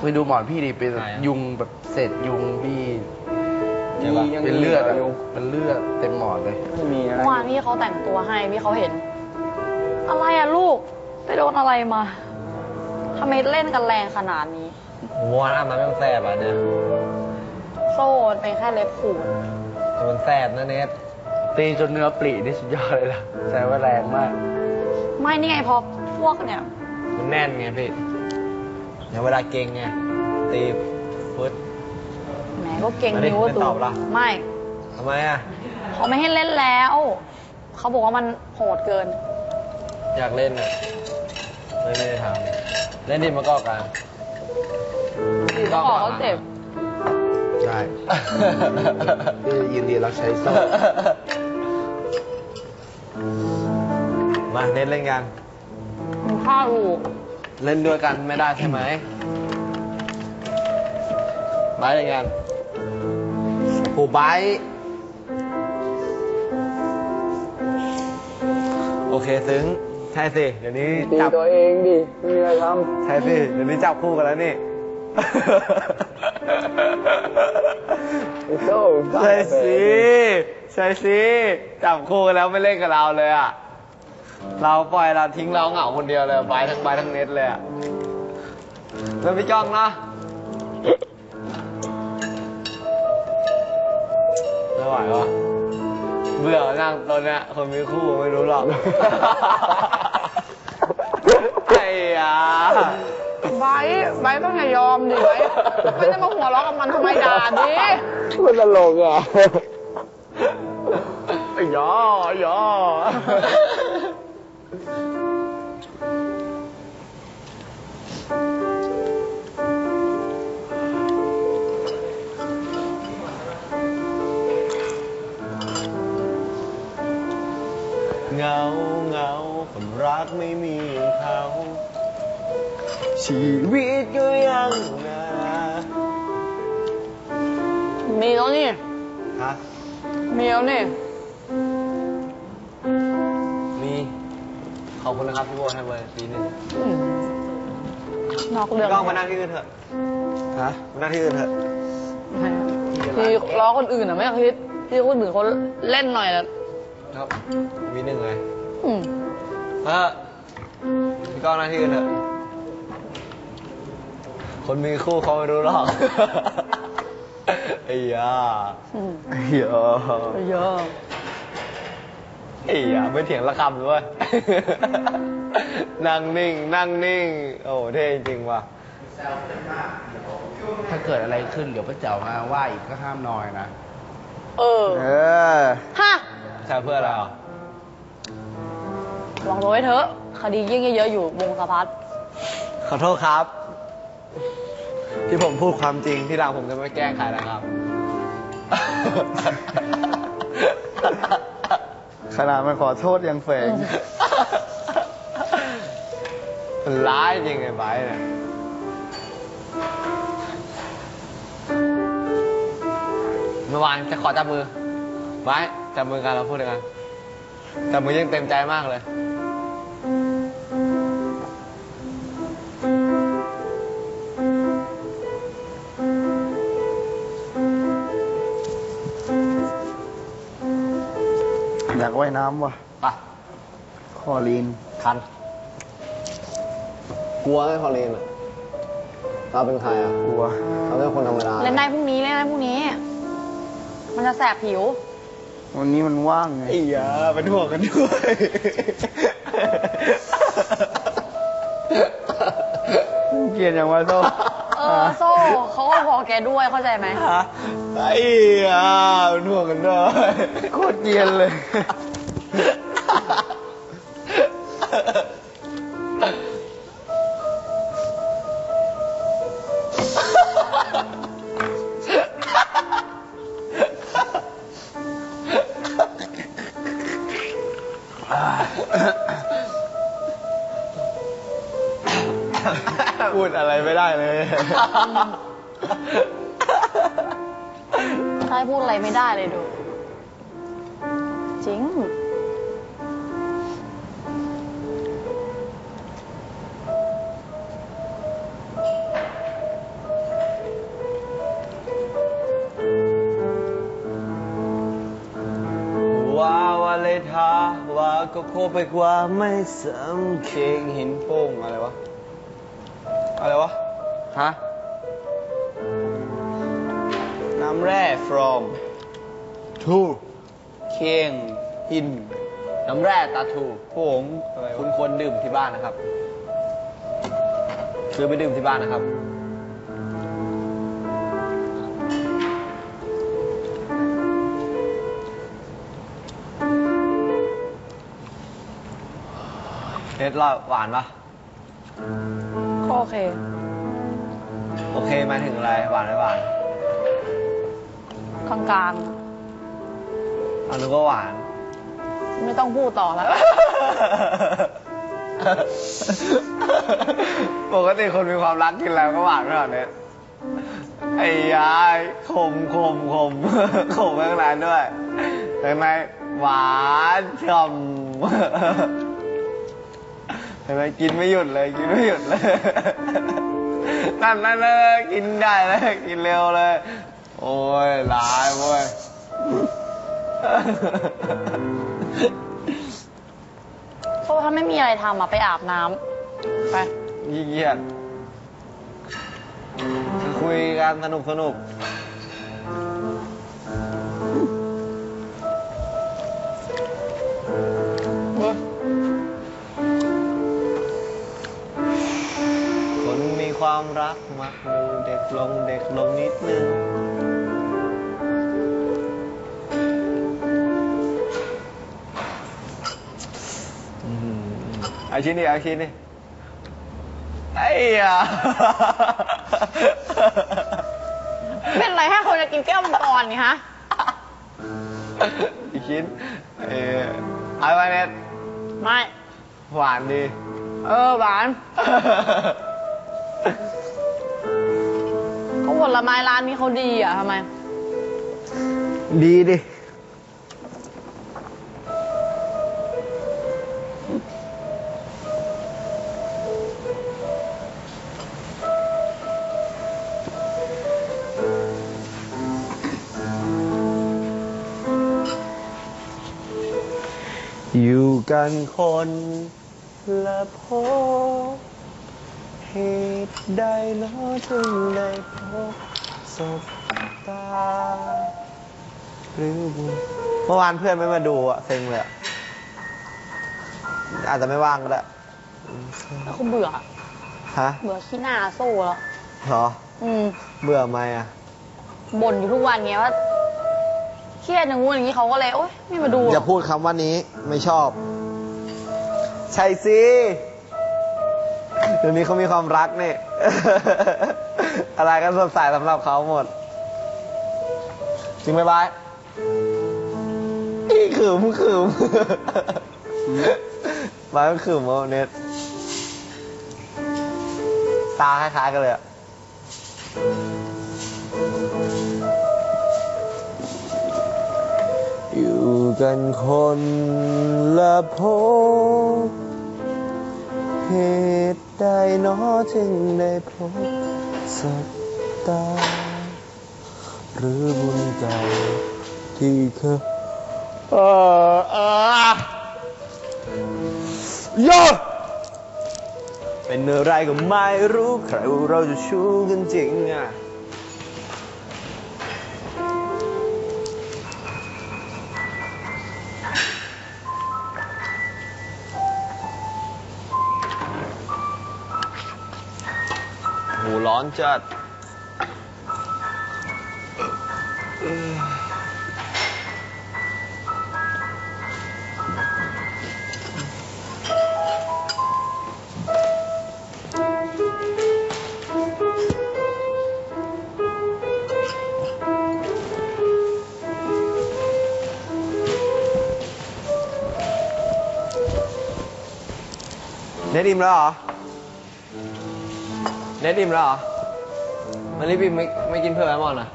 ไปดูหมอนพี่ดิเป็นไหนอะยุงแบบเศษยุงพี่เดี๋ยวก่อนเป็นเลือดอะยุงเป็นเลือดเต็มหมอนเลย ไม่มีอะไรเมื่อวานพี่เขาแต่งตัวให้พี่เขาเห็น อะไรอะลูก ไปโดนอะไรมาทำไมเล่นกันแรงขนาดนี้ม้วนอะมันไม่แสบอะเนี่ยโซ่มันเป็นแค่เล็บขูดแต่มันแสบนะเนทตีจนเนื้อปลีนี่สุดยอดเลยล่ะแสดงว่าแรงมาก ไม่นี่ไงพอพวกเนี่ย มันแน่นไงพี่ อย่างเวลาเก่งไงตีฟึดแหมก็เก่งไม่ได้นิ้วว่าไม่ตูตอบล่ะ ไม่ทำไมอะ เขาไม่ให้เล่นแล้ว เขาบอกว่ามันโหดเกิน อยากเล่นอะไม่ไม่ได้ทำเล่นดิมะกอกกันขอเขาเจ็บ ใช่พี่ยินดีรับใช้โซ่มาเล่นเล่นกันมีข้าวอยู่ เล่นด้วยกันไม่ได้ใช่ไหมบายเล่นกันผูบายโอเคซึ้ง ใช่สิ เดี๋ยวนี้ตีจับ ตัวเองดิไม่มีอะไรทใช่สิ เดี๋ยวนี้จับคู่กันแล้วนี่ำไอ้โซ่ใช่สิ ใช่สิ จับคู่กันแล้วไม่เล่นกับเราเลยอะ เราปล่อยเราทิ้งเราเหงาคนเดียวเลยบายทั้งบายทั้งเน็ตเลยอะแล้วพี่จ้องนะไม่ไหววะเบื่อนั่งตอนเนี้ยคนมีคู่ไม่รู้หรอก ไอ้ยาไบร์ทไบร์ทต้องอย่ายอมดิไบร์ทไม่ได้มาหัวเราะกับมันทำไมด่าดิมันตลกอะ ไอ้ยาไอ้ยา ชีวิตก็ยังนามีแล้วนี่ฮะมีแล้วนี่ มี ขอบคุณนะครับพี่โบให้เบอร์ปีหนึ่งอืมนอกเรื่องกล้องมานั่งที่อื่นเถอะ ฮะ มานั่งที่อื่นเถอะที่ล้อคนอื่นอะไม่อยากคิดที่คนอื่นเขาเล่นหน่อยแล้วครับปีหนึ่งเลยอืมเออพี่กล้องนั่งที่อื่นเถอะ คนมีคู่เขาไม่รู้หรอกไอ้ยาอืมไอ้ยาเยอะไอ้ยาไม่เถียงละคำด้วยนั่งนิ่ง นั่งนิ่ง โอ้เท่จริงว่ะถ้าเกิดอะไรขึ้นเดี๋ยวพระเจ้ามาว่าอีกก็ห้ามนอยนะ เออ เออฮะใช่เพื่ออะไรอะลองดูไว้เถอะ คดียิ่งเยอะๆอยู่วงสะพัดขอโทษครับ ที่ผมพูดความจริงที่หลังผมจะไม่แกล้งใครนะครับ ขนาดมันขอโทษยังแฝงมันร้ายจริงไอ้ไบร์ทเนี่ยเมื่อวานจะขอจับมือไบร์ทจับมือกันเราพูดกันจับมือยังเต็มใจมากเลย ว่ายน้ำว่ะไปคอลีน คัน กลัวไหมคอลีนอะเราเป็นใครอะกลัว เราเป็นคนธรรมดาเล่นได้พรุ่งนี้เล่นได้พรุ่งนี้ มันจะแสบผิว วันนี้มันว่างไงไอ้ยาเป็นห่วงกันด้วย เกลียดอย่างว่าโซ่เออโซ่เขาก็บอกแกด้วยเข้าใจไหม ไอ้ยาเป็นห่วงกันด้วย โคตรเกลียนเลย พูดอะไรไม่ได้เลย ใช่พูดอะไรไม่ได้เลยดู จริง ว้าวอะไรทา ก็โคไปกว่าไม่สำเค็งหินโป้งอะไรวะ อะไรวะ ฮะ น้ำแร่ from ทูเคียงหิน น้ำแร่ตาทูผมคุณควรดื่มที่บ้านนะครับ ซื้อไปดื่มที่บ้านนะครับ เน็ตรอดหวานปะก็โอเค โอเคหมายถึงอะไร หวานไม่หวานกลางอันนู้นก็หวาน ๆ ไม่ต้องพูดต่อแล้ว ปกติคนมีความรักกินแล้วก็หวานขนาดนี้ไอ้ยายขมขมขมขมข้างในด้วยข้างในหวานช่ำ เห็นไหมกินไม่หยุดเลย กินไม่หยุดเลยนั่นนั่นนั่นกินได้เลยกินเร็วเลย โอ้ยหลายเว้ยโซ่ถ้าไม่มีอะไรทำอะไปอาบน้ำไปยี่เกียจคุยกันสนุกสนุก ความรักมักดูเด็กลงเด็กลงนิดนึงอืมเอาชิ้นนี้เอาชิ้นนี้ไอ้ยาเป็นไรให้คนจะกินแก้วมังกรนี่ฮะ อีกชิ้น เออเอาไปเน็ตไม่ หวานดี เออ หวาน เขาผลไม้ร้านนี้เขาดีอะทำไม ดีดิ อยู่กันคนละพบเห ตุใดเนาะถึงได้พบสบตา หรือบุญเมื่อวานเพื่อนไม่มาดูอะเซ็งเลยอะอาจจะไม่ว่างก็ได้แล้วเขาเบื่อ ฮะเบื่อขี้หน้าโซ่แล้วเหรอ อืม เบื่อไหมอะบ่นอยู่ทุกวันเงี้ยว่าเครียดอย่างงู้นอย่างนี้เขาก็เลย โอ๊ยไม่มาดูหรอย่าอกพูดคำว่านี้ไม่ชอบ ใช่สิ เดี๋ยวนี้เขามีความรักนี่ อะไรก็สดใสสำหรับเขาหมด จริงไหมบายอีขืมขืมบายมันขืมวะเน็ตตาคล้ายๆกันเลยอะอยู่กันคนละพบเหตุ ใดเนาะจึงได้พบสบตา หรือบุญเก่าที่เคยเออเอโยเป็นอะไรก็ไม่รู้ ใครว่าเราจะชู้กันจริงอะ อนจัดเน็ตอิ่มแล้วเหรอ เน็ตอิ่มแล้วเหรอ มันรีบอิ่มไม่ไม่กินเพื่อแอมอนอะ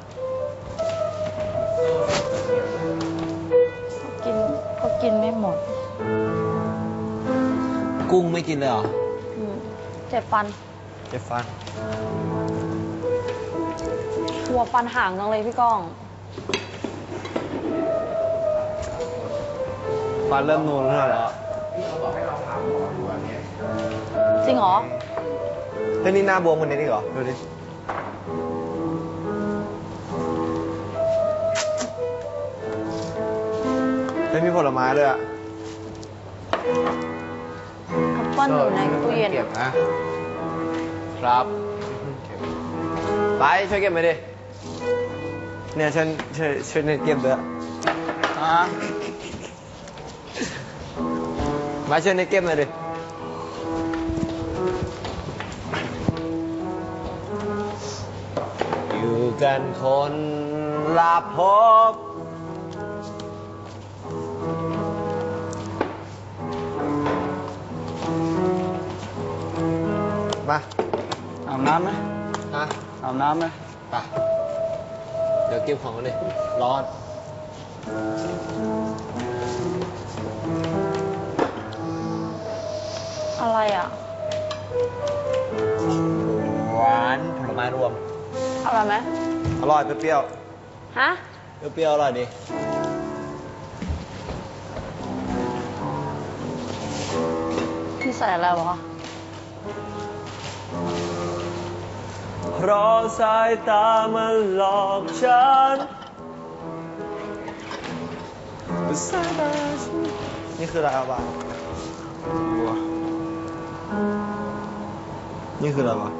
กินก็กินไม่หมดกุ้งไม่กินเลยเหรออืมเจ็บฟันเจ็บฟันกลัวฟันห่างจังเลยพี่ก้อง ฟันเริ่มนูนขึ้นมาแล้วจริงเหรอ เฮ้ยนี่หน้าบวมคนนี้ดิเหรอ ดูดิ เฮ้ยมีผลไม้ด้วยอะแอปเปิ้ลอยู่ในตู้เย็น เก็บนะครับ ไปช่วยเก็บไปดิ เนี่ยช่วยช่วยช่วยเก็บด้วยอะมาช่วยในเก็บหน่อยดิ อยู่กันคนละพบ มาอาบน้ำไหมฮะอาบน้ำไหมไปเดี๋ยวเก็บของกันดิร้อน อะไรอะ หวานผลไม้รวม อร่อยไหมอร่อยเปรี้ยวฮะ ๆเปรี้ยวๆอร่อยดี พี่ใส่อะไรวะ เพราะสายตามันหลอกฉันสายตาฉันนี่คืออะไรวะนี่คืออะไรวะ